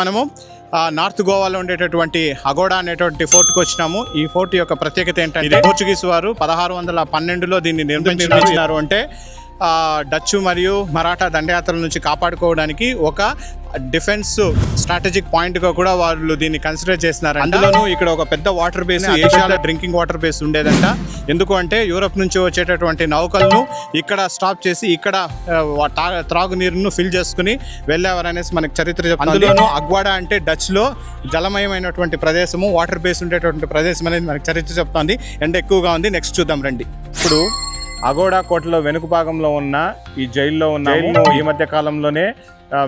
మనము నార్త్ గోవాలో ఉండేటటువంటి అగోడా అనేటువంటి ఫోర్ట్కి వచ్చినాము. ఈ ఫోర్ట్ యొక్క ప్రత్యేకత ఏంటంటే పోర్చుగీస్ వారు పదహారు వందల పన్నెండులో దీన్ని నిర్మించినారు అంటే డచ్ మరియు మరాఠా దండయాత్రల నుంచి కాపాడుకోవడానికి ఒక డిఫెన్స్ స్ట్రాటజిక్ పాయింట్గా కూడా వాళ్ళు దీన్ని కన్సిడర్ చేస్తున్నారు అందులోనూ ఇక్కడ ఒక పెద్ద వాటర్ బేస్ ఏషియాలో డ్రింకింగ్ వాటర్ బేస్ ఉండేదంట. ఎందుకు అంటే యూరోప్ నుంచి వచ్చేటటువంటి నౌకలను ఇక్కడ స్టాప్ చేసి ఇక్కడ త్రాగునీరును ఫిల్ చేసుకుని వెళ్ళేవారనేసి మనకి చరిత్ర అందులోనూ అగ్వాడా అంటే డచ్లో జలమయమైనటువంటి ప్రదేశము వాటర్ బేస్ ఉండేటటువంటి ప్రదేశం అనేది మనకి చరిత్ర చెప్తోంది. ఎండ ఎక్కువగా ఉంది. నెక్స్ట్ చూద్దాం రండి. ఇప్పుడు అగోడా కోటలో వెనుక భాగంలో ఉన్న ఈ జైల్లో ఉన్న ఈ మధ్య కాలంలోనే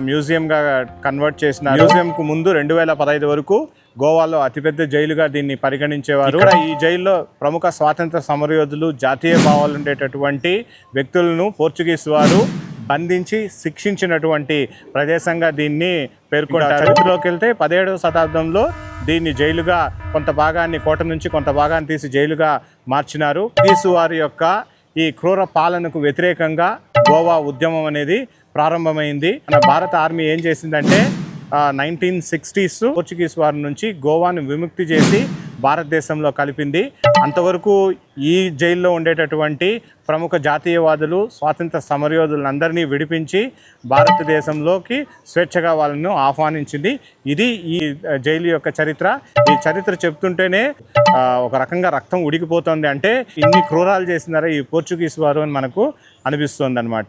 మ్యూజియం గా కన్వర్ట్ చేసిన మ్యూజియం కు ముందు రెండు వేల పదహైదు వరకు గోవాలో అతిపెద్ద జైలుగా దీన్ని పరిగణించేవారు. ఇక్కడ ఈ జైల్లో ప్రముఖ స్వాతంత్ర సమరయోధులు జాతీయ భావాలు ఉండేటటువంటి వ్యక్తులను పోర్చుగీస్ వారు బంధించి శిక్షించినటువంటి ప్రదేశంగా దీన్ని పేర్కొంటారు. చరిత్రలోకి వెళ్తే పదిహేడవ శతాబ్దంలో దీన్ని జైలుగా కొంత భాగాన్ని కోట నుంచి కొంత భాగాన్ని తీసి జైలుగా మార్చినారు. పోర్చుగీసు వారి యొక్క ఈ క్రూర పాలనకు వ్యతిరేకంగా గోవా ఉద్యమం అనేది ప్రారంభమైంది. మన భారత ఆర్మీ ఏం చేసిందంటే నైన్టీన్ సిక్స్టీస్ పోర్చుగీస్ వారి నుంచి గోవాను విముక్తి చేసి భారతదేశంలో కలిపింది. అంతవరకు ఈ జైల్లో ఉండేటటువంటి ప్రముఖ జాతీయవాదులు స్వాతంత్ర సమరయోధులందరినీ విడిపించి భారతదేశంలోకి స్వేచ్ఛగా వాళ్ళను ఆహ్వానించింది. ఇది ఈ జైలు యొక్క చరిత్ర. ఈ చరిత్ర చెప్తుంటేనే ఒక రకంగా రక్తం ఉడికిపోతుంది. అంటే ఇన్ని క్రూరాలు చేసినారా ఈ పోర్చుగీస్ వారు అని మనకు అనిపిస్తుంది అనమాట